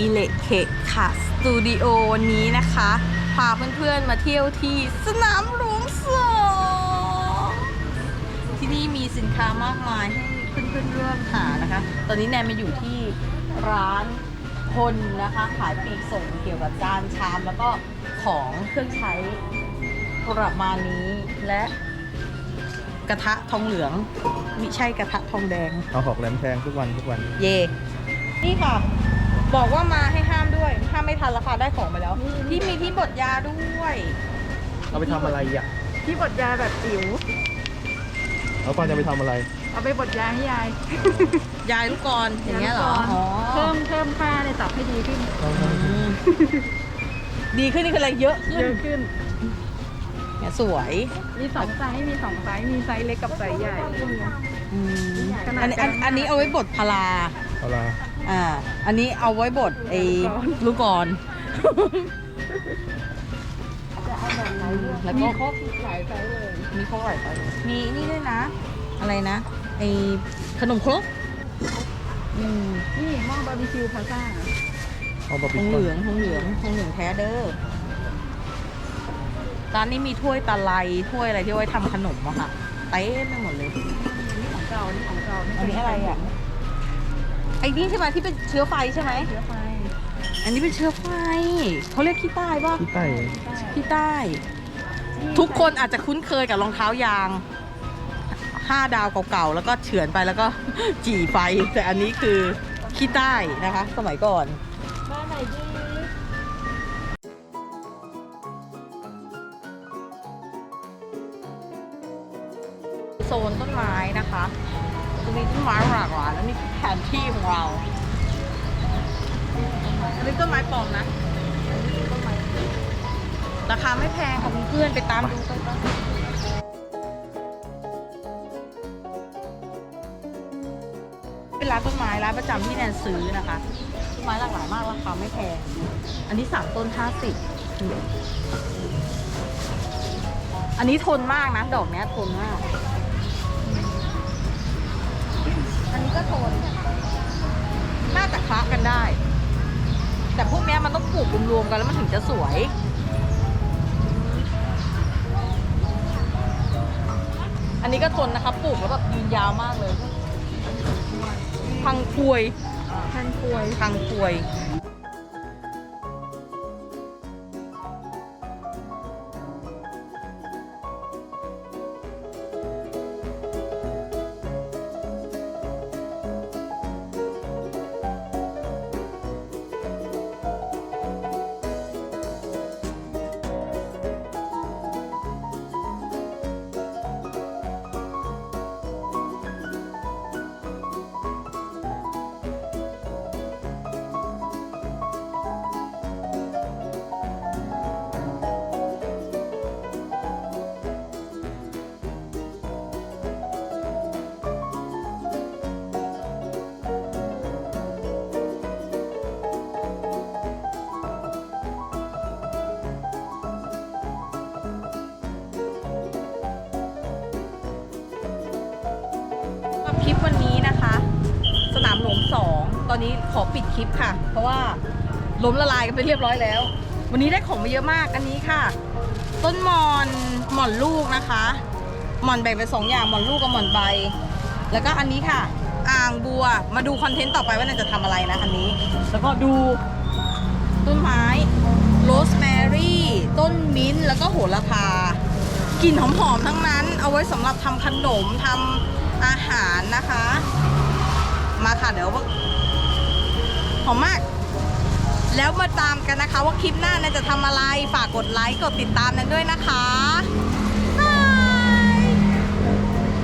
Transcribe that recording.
อิเล็กเคค่ะสตูดิโอวันนี้นะคะ พาเพื่อนๆมาเที่ยวที่สนามหลวงสองที่นี่มีสินค้ามากมายให้เพื่อนๆเลือกหานะคะ ตอนนี้แนนมาอยู่ที่ร้านคนนะคะขายปลีกส่งเกี่ยวกับจานชามแล้วก็ของเครื่องใช้ประมาณนี้และกระทะทองเหลืองมิใช่กระทะทองแดง เอาหอกแหลมแทงทุกวันทุกวัน เย่นี่ค่ะ บอกว่ามาให้ห้ามด้วยห้ามไม่ทันราคาได้ของไปแล้ว ที่มีที่บดยาด้วยเอาไปทำอะไรอะที่บดยาแบบจิ๋วแล้วก่อนจะไปทำอะไร เอาไปบดยาให้ยายยายลูกกรอย่างเงี้ยเหรออ๋อเพิ่มเพิ่มค่าในตับให้ดีขึ้นอืมดีขึ้นนี่คืออะไรเยอะขึ้เยนอะขึ้นเนี่ยสวยมีสองไซส์มีสองไซส์มีไซส์เล็กกับไซส์ใหญ่อืมขนาดอันนี้อันกลางอันนี้เอาไว้บดพลา เอาละอ่า อันนี้เอาไว้บดไอ้ลูกกลอนลูกกรแล้วมีก็ครบหลายไซส์เลย มีข้าวไหร่ไปมีนี่ด้วยนะ อะไรนะ ไอ้ขนมครกอืมนี่หม้อบาร์บีคิวพาซ่าเอาบะทปิองเหลืองทองเหลืองทองเหลืองแท้เด้อร้านนี้มีถ้วยตะไลถ้วยอะไรที่ไว้ทำขนมอะค่ะเต็มไปหมดเลย นี่ของเก่านี่ของเก่าอันนี้อะไรอะ ไอ้นี่ใช่ไหมที่เป็นเชื้อไฟใช่ไหมเชื้อไฟ อันนี้เป็นเชื้อไฟเขาเรียกขี้ใต้ป่ะที่ใต้ขี้ใต้ ทุกคนอาจจะคุ้นเคยกับรองเท้ายางห้าดาวเก่าๆแล้วก็เฉือนไปแล้วก็ จี่ไฟ แต่อันนี้คือขี้ใต้นะคะ สมัยก่อนบ้านไหนดีโซนต้นไม้นะคะจะ มีต้นไม้หลากหลายแล้วนี่คือแผนที่ของเรา อันนี้ต้นไม้ปลอมนะราคาไม่แพงค่ะเพื่อนๆไปตามดูกันบ้างเป็นร้านต้นไม้ร้านประจำที่แนนซื้อนะคะ ต้นไม้หลากหลายมากราคาไม่แพง อันนี้สามต้นห้าสิบอันนี้ทนมากนะ ดอกเนี้ยทนมาก อันนี้ก็โทนน่าจะคละกันได้ แต่พวกเนี้ยมันต้องปลูกรวมๆกันแล้วมันถึงจะสวยอันนี้ก็ทนนะคะปลูกแล้วแบบยืนยาวมากเลย พังพวยแทนควย พังพวยับคลิปวันนี้นะคะ สนามหลวงสองตอนนี้ขอปิดคลิปค่ะ เพราะว่าล้มละลายกันไปเรียบร้อยแล้ว วันนี้ได้ของมาเยอะมากอันนี้ค่ะ ต้นหมอนหมอนลูกนะคะหมอนแบ่งเป็นสองอย่างหมอนลูกกับหมอนใบ แล้วก็อันนี้ค่ะ อ่างบัวมาดูคอนเทนต์ต่อไปว่านันจะทำอะไรนะอันนี้ แล้วก็ดูต้นไม้โรสแมรี่ต้นมิ้นท์แล้วก็โหระพากลิ่นหอมๆทั้งนั้น เอาไว้สำหรับทำขนมทำ อาหารนะคะ มาค่ะเดี๋ยวหอมมาก แล้วมาตามกันนะคะว่าคลิปหน้านันจะทำอะไร ฝากกดไลค์ กดติดตามนั้นด้วยนะคะ